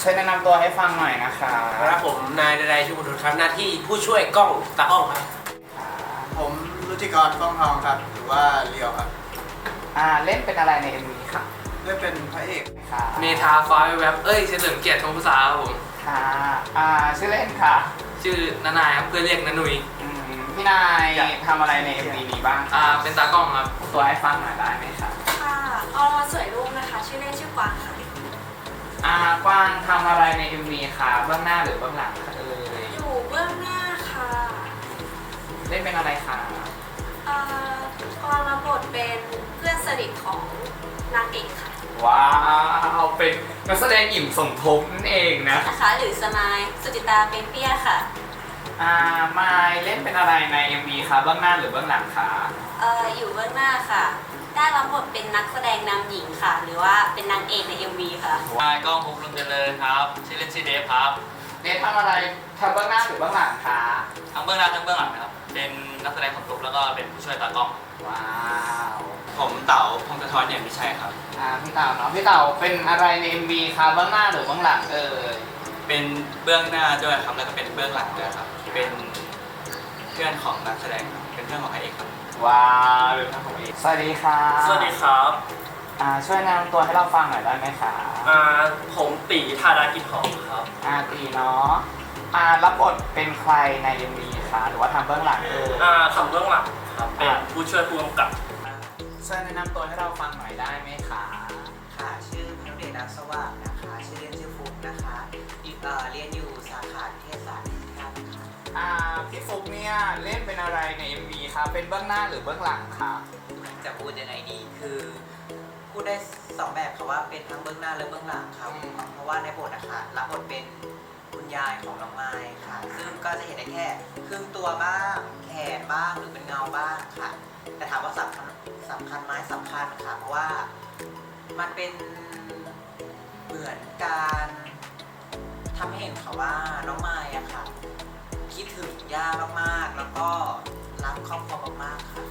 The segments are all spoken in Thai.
ช่วยแนะนำตัวให้ฟังหน่อยนะคะครับผมนายดนัยชุมนุนครับหน้าที่ผู้ช่วยกล้องตากล้องครับ ผมรุจิกรกล้องทองครับ หรือว่าเลียวครับอ่าเล่นเป็นอะไรใน MV ค่ะได้เป็นพระเอกค่ะเมทาฟ้าแวบเอ้ยเฉลิมเกียรติทงภาษาครับผม ค่ะอ่าชื่อเล่นค่ะชื่อนานายครับเพื่อนเรียกนานุย อืมพี่นายทำอะไรใน MV นี้บ้างอ่า เป็นตากล้องครับ ตัวให้ฟังหน่อยได้ไหมคะค่ะออรสวยรุ่งนะคะ ชื่อเล่นชื่อกวางค่ะ อ่ากวางทำอะไรใน MV คะเบื้องหน้าหรือเบื้องหลังคะเอ่ยอยู่เบื้องหน้าค่ะเล่นเป็นอะไรคะเอ่อกวางรับบทเป็นเพื่อนสนิทของนางเอกค่ะว้าวเป็นนักแสดงหญิงสมทบนั่นเองนะนะคะหรือสมายสุจิตาเป็นเปียค่ะอ่ามายเล่นเป็นอะไรใน MV คะเบื้องหน้าหรือเบื้องหลังคะเอ่ออยู่เบื้องหน้าค่ะ ได้รับบทเป็นนักแสดงนำหญิงค่ะ หรือว่าเป็นนางเอกใน MV ค่ะ นายกล้องภูมิลุนเจริญครับ ชื่อเล่นชื่อเดฟครับเนททำอะไรทำเบื้องหน้าหรือเบื้องหลังคะทั้งเบื้องหน้าทั้งเบื้องหลังนะครับ เป็นนักแสดงของตุกแล้วก็เป็นผู้ช่วยตากล้อง ว้าวผมเต๋าพงศธรเนี่ยไม่ใช่ครับ อ่าพี่เต่าเนาะพี่เต่าเป็นอะไรใน MV คะเบื้องหน้าหรือเบื้องหลังเอ่ยเป็นเบื้องหน้าด้วยครับแล้วก็เป็นเบื้องหลังด้วยครับ เป็นเพื่อนของนักแสดงครับเป็นเพื่อนของพระเอกครับ ว้าวเป็นท่านของเอกสวัสดีค่ะสวัสดีครับอ่าช่วยแนะนำตัวให้เราฟังหน่อยได้ไหมคะอ่าผมตีธาดากินหอมครับ อาตีเนาะอ่ารับบทเป็นใครใน MV คะหรือว่าทำเบื้องหลังเอ่ยอ่าทำเบื้องหลังครับ เป็นผู้ช่วยผู้กำกับ ช่วยแนะนำตัวให้เราฟังหน่อยได้ไหมคะ ค่ะ ชื่อพนุเดชนักสว่างนะ เนี่ยเล่นเป็นอะไรใน MV คะเป็นเบื้องหน้าหรือเบื้องหลังคะจะพูดยังไงดีคือพูดได้สองแบบค่ะว่าเป็นทั้งเบื้องหน้าและเบื้องหลังครับเพราะว่าในบทนะคะรับบทเป็นคุณยายของน้องไม้ค่ะ ซึ่งก็จะเห็นได้แค่ครึ่งตัวบ้างแขนบ้างหรือเป็นเงาบ้างค่ะ แต่ถามว่าสำคัญสำคัญไหมสำคัญค่ะเพราะว่ามันเป็นเหมือนการทำให้เห็นค่ะว่าน้องไม้อะค่ะ คิดถึงย่ามากๆ แล้วก็รักครอบครัวมากๆค่ะ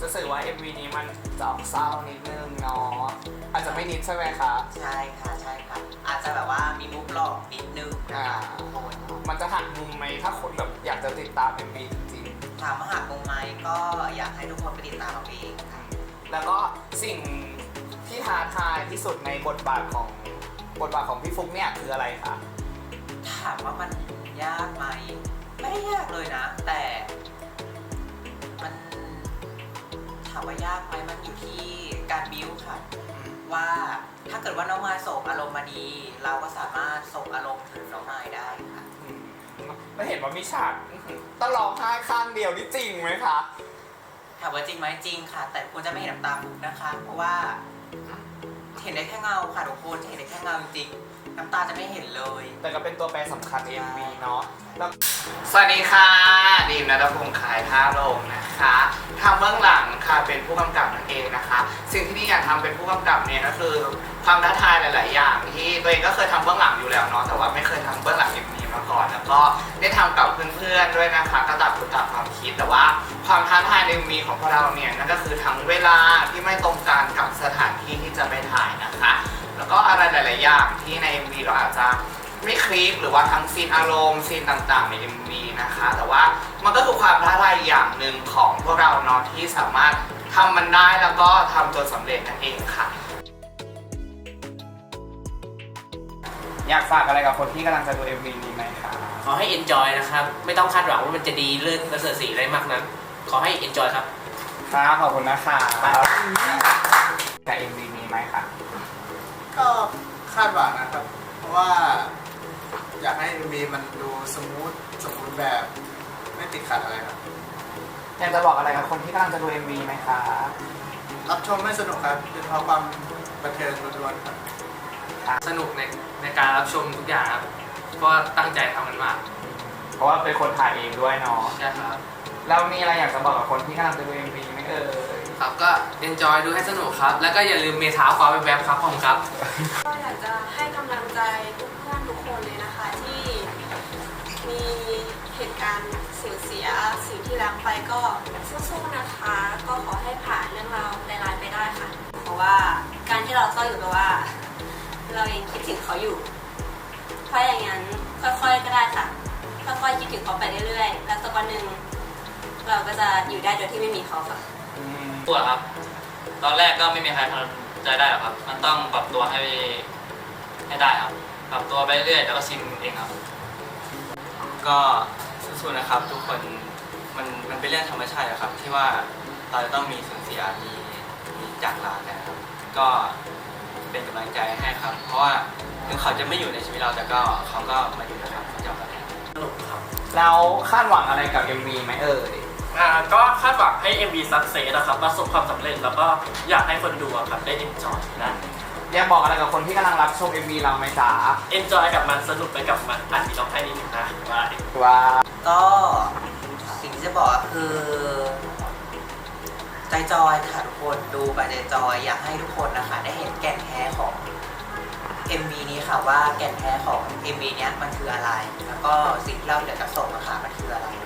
จะสื่อว่า MV นี้มันจะออกเศร้านิดนึงเนาะอาจจะไม่นิดใช่ไหมคะใช่ค่ะใช่ค่ะอาจจะแบบว่ามีมุกหลอกนิดนึงนะคะทุกคนมันจะหักมุมไหมถ้าคนแบบอยากจะติดตาม MV จริงถามว่าหักมุมไหมก็อยากให้ทุกคนไปติดตามเอาเองค่ะ ๆแล้วก็สิ่งที่ท้าทายที่สุดในบทบาทของบทบาทของพี่ฟุกเนี่ยคืออะไรคะถามว่ามัน ยากไหมไม่ได้ยากเลยนะ แต่มันถามว่ายากไหมมันอยู่ที่การบิวค่ะ ว่าถ้าเกิดว่าน้องไม้ส่งอารมณ์มาดี เราก็สามารถส่งอารมณ์ถึงน้องไม้ได้ค่ะอืมแล้วเห็นว่ามีฉากอื้อหือต้องร้องไห้ข้างเดียวนี่จริงไหมคะถามว่าจริงไหมจริงค่ะ แต่คุณจะไม่เห็นน้ำตาฟุกนะคะ เพราะว่าเห็นได้แค่เงาค่ะทุกคนจะเห็นได้แค่เงาจริงๆน้ำตาจะไม่เห็นเลย แต่ก็เป็นตัวแปรสำคัญใน MV เนาะแล้วสวัสดีค่ะดีมนัทพงษ์ขายท่าโรงนะคะทำเบื้องหลังค่ะเป็นผู้กำกับนั่นเองนะคะ สิ่งที่นี่อยากทำเป็นผู้กำกับเนี่ยก็คือความท้าทายหลาย ๆ อย่างที่ตัวเองก็เคยทำเบื้องหลังอยู่แล้วเนาะแต่ว่าไม่เคยทำเบื้องหลัง MV มาก่อน แล้วก็ได้ทำกับเพื่อน ๆ ด้วยนะคะก็ตัดตัดความคิดแต่ว่า ความท้าทายใน MV ของพวกเราเนี่ยนั่นก็คือทั้งเวลาที่ไม่ตรงกันกับส ลายๆอย่างที่ใน MV เราอาจจะไม่คลิปหรือว่าทั้งซีนอารมณ์ซีนต่างๆใน MV นะคะ แต่ว่ามันก็คือความท้าทายอย่างหนึ่งของพวกเราเนาะที่สามารถทำมันได้แล้วก็ทำจนสำเร็จนั่นเองค่ะ อยากฝากอะไรกับคนที่กำลังจะดู MV นี้ไหมคะขอให้ enjoy นะครับ ไม่ต้องคาดหวังว่ามันจะดีเลิศประเสริฐสีอะไรมากนั้น ขอให้ enjoy ครับ ครับขอบคุณนะคะแต่ MV นี้ไหมคะ ก็ คาดหวังนะครับ เพราะว่าอยากให้มีมันดูสมูทสมบูรณ์แบบ ไม่ติดขัดอะไรครับ อยากจะบอกอะไรกับคนที่กำลังจะดู MV ไหมคะรับชมไม่สนุกครับเป็นเพราะความบันเทิงล้วนๆครับ สนุกในในการรับชมทุกอย่างครับก็ตั้งใจทำมันมากเพราะว่าเป็นคนถ่ายเองด้วยเนาะใช่ครับแล้วมีอะไรอยากจะบอกกับคนที่กำลังจะดู MV ไหมเอ่ย ครับก็ enjoy ดูให้สนุกครับ แล้วก็อย่าลืมเมทาฟ้าแวบครับผมครับ ก็อยากจะให้กำลังใจทุกเพื่อนทุกคนเลยนะคะ ที่มีเหตุการณ์สูญเสียสิ่งที่รักไปก็สู้ๆนะคะ ก็ขอให้ผ่านเรื่องราวร้ายๆไปได้ค่ะ เพราะว่าการที่เราเศร้าอยู่แปลว่า เรายังคิดถึงเขาอยู่ เพราะอย่างนั้นค่อยๆก็ได้ค่ะ ค่อยๆคิดถึงเขาไปเรื่อยๆ แล้วสักวันหนึ่งเราก็จะอยู่ได้โดยที่ไม่มีเขาค่ะ ปวดครับ ตอนแรกก็ไม่มีใครทำใจได้หรอกครับ มันต้องปรับตัวให้ให้ได้ครับ ปรับตัวไปเรื่อยแล้วก็ชินเองครับ ก็สู้ๆนะครับ ทุกคนมันมันเป็นเรื่องธรรมชาติอะครับ ที่ว่าเราจะต้องมีสูญเสียมีมีจากลากันนะครับ ก็เป็นกำลังใจให้ครับ เพราะว่าถึงเขาจะไม่อยู่ในชีวิตเราแต่ก็เขาก็มาอยู่นะครับเขาจะมาแล้วสนุกครับแล้วคาดหวังอะไรกับ MV ไหมเอ่ย อ่าก็คาดหวังให้ MV success นะครับประสบความสำเร็จแล้วก็อยากให้คนดูอะครับได้ enjoy นะ อยากบอกอะไรกับคนที่กำลังรับชม MV เราไหมจ๊ะ enjoy กับมันสนุกไปกับมันอันนี้ต้องให้นิดนึงนะว่าว่า ก็สิ่งที่จะบอกก็คือใจจอยค่ะทุกคนดูไปใจจอยอยากให้ทุกคนนะคะ ได้เห็นแก่นแท้ของ MV นี้ค่ะว่าแก่นแท้ของ MV เนี้ยมันคืออะไร แล้วก็สิ่งที่เราเดี๋ยวจะส่งอะค่ะมันคืออะไรนะคะนะ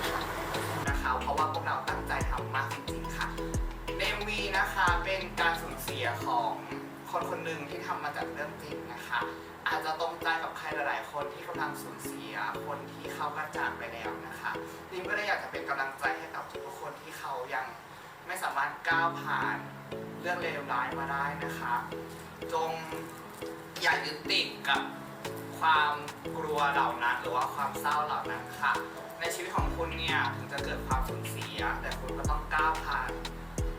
คะ นะคะเป็นการสูญเสียของคนคนหนึ่งที่ทำมาจากเรื่องจริงนะคะ อาจจะตรงใจกับใครหลายๆ คนที่กำลังสูญเสียคนที่เขากระจากไปแล้วนะคะดิมก็เลยอยากจะเป็นกำลังใจให้กับทุกคนที่เขายังไม่สามารถก้าวผ่านเรื่องเลวร้ายมาได้นะคะ จงอย่ายึดติดกับความกลัวเหล่านั้นหรือว่าความเศร้าเหล่านั้นค่ะ ในชีวิตของคุณเนี่ยถึงจะเกิดความสูญเสีย แต่คุณก็ต้องก้าวผ่าน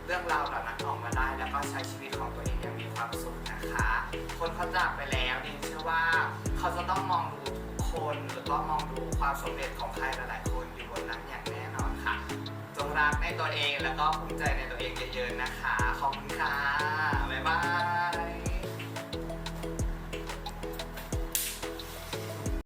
เรื่องราวเหล่านั้น้ชีวิตของตัวเองยังมีความสุขนะคะ คนเขาจากไปแล้วดิฉันเชื่อว่าเขาจะต้องมองดูทุกคนหรือก็มองดูความสำเร็จของใครหลายๆคนอยู่บนนั้นอย่างแน่นอนค่ะ จงรักในตัวเองแล้วก็ภูมิใจในตัวเองเยอะๆนะคะ ขอบคุณค่ะ บ๊ายบาย